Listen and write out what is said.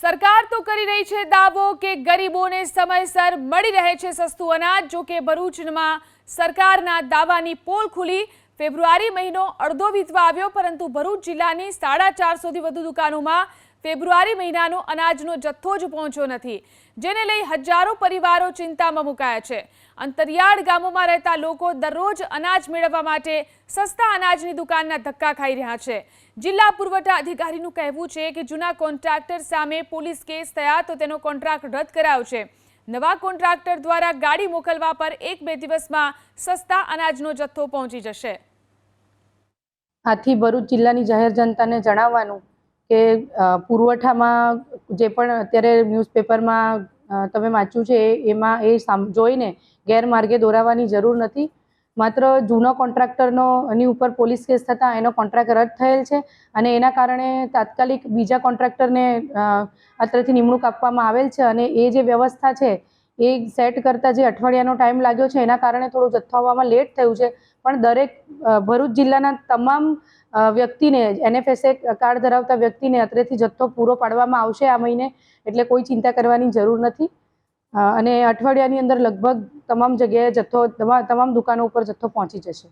સરકાર તો કરી રહી છે દાવો કે ગરીબોને સમયસર મળી રહે છે સસ્તું અનાજ, જો કે ભરૂચમાં સરકારના દાવાની પોલ ખુલી ફેબ્રુઆરી મહિનો અડધો વીતવા આવ્યો, પરંતુ ભરૂચ જિલ્લાની સાડા ચારસોથી વધુ દુકાનોમાં ફેબ્રુઆરી મહિનાનો અનાજનો જથ્થો જ પહોંચ્યો નથી, જેને લઈ હજારો પરિવારો ચિંતામાં મુકાયા છે. અંતરિયાળ ગામોમાં રહેતા લોકો દરરોજ અનાજ મેળવવા માટે સસ્તા અનાજની દુકાનના ધક્કા ખાઈ રહ્યા છે. જિલ્લા પુરવઠા અધિકારીનું કહેવું છે કે જૂના કોન્ટ્રાક્ટર સામે પોલીસ કેસ થયા તો તેનો કોન્ટ્રાક્ટ રદ કરાયો છે. નવા કોન્ટ્રાક્ટર દ્વારા ગાડી મોકલવા પર એક બે દિવસમાં સસ્તા અનાજનો જથ્થો પહોંચી જશે. આથી ભરૂચ જિલ્લાની જાહેર જનતાને જણાવવાનું કે પુરવઠામાં જે પણ અત્યારે ન્યૂઝપેપરમાં તમે વાંચ્યું છે એમાં એ જોઈને ગેરમાર્ગે દોરાવાની જરૂર નથી. માત્ર જૂનો કોન્ટ્રાક્ટરનો એની ઉપર પોલીસ કેસ થતાં એનો કોન્ટ્રાક્ટ રદ થયેલ છે અને એના કારણે તાત્કાલિક બીજા કોન્ટ્રાક્ટરને અત્રેથી નિમણૂક આપવામાં આવેલ છે અને એ જે વ્યવસ્થા છે એ સેટ કરતાં જે અઠવાડિયાનો ટાઈમ લાગ્યો છે એના કારણે થોડું જથ્થાવવામાં લેટ થયું છે. પણ દરેક ભરૂચ જિલ્લાના તમામ વ્યક્તિને, એનએફએસએ કાર્ડ ધરાવતા વ્યક્તિને અત્રેથી જથ્થો પૂરો પાડવામાં આવશે આ મહિને, એટલે કોઈ ચિંતા કરવાની જરૂર નથી. અને અઠવાડિયાની અંદર લગભગ તમામ જગ્યાએ જથ્થો તમામ દુકાનો ઉપર જથ્થો પહોંચી જશે.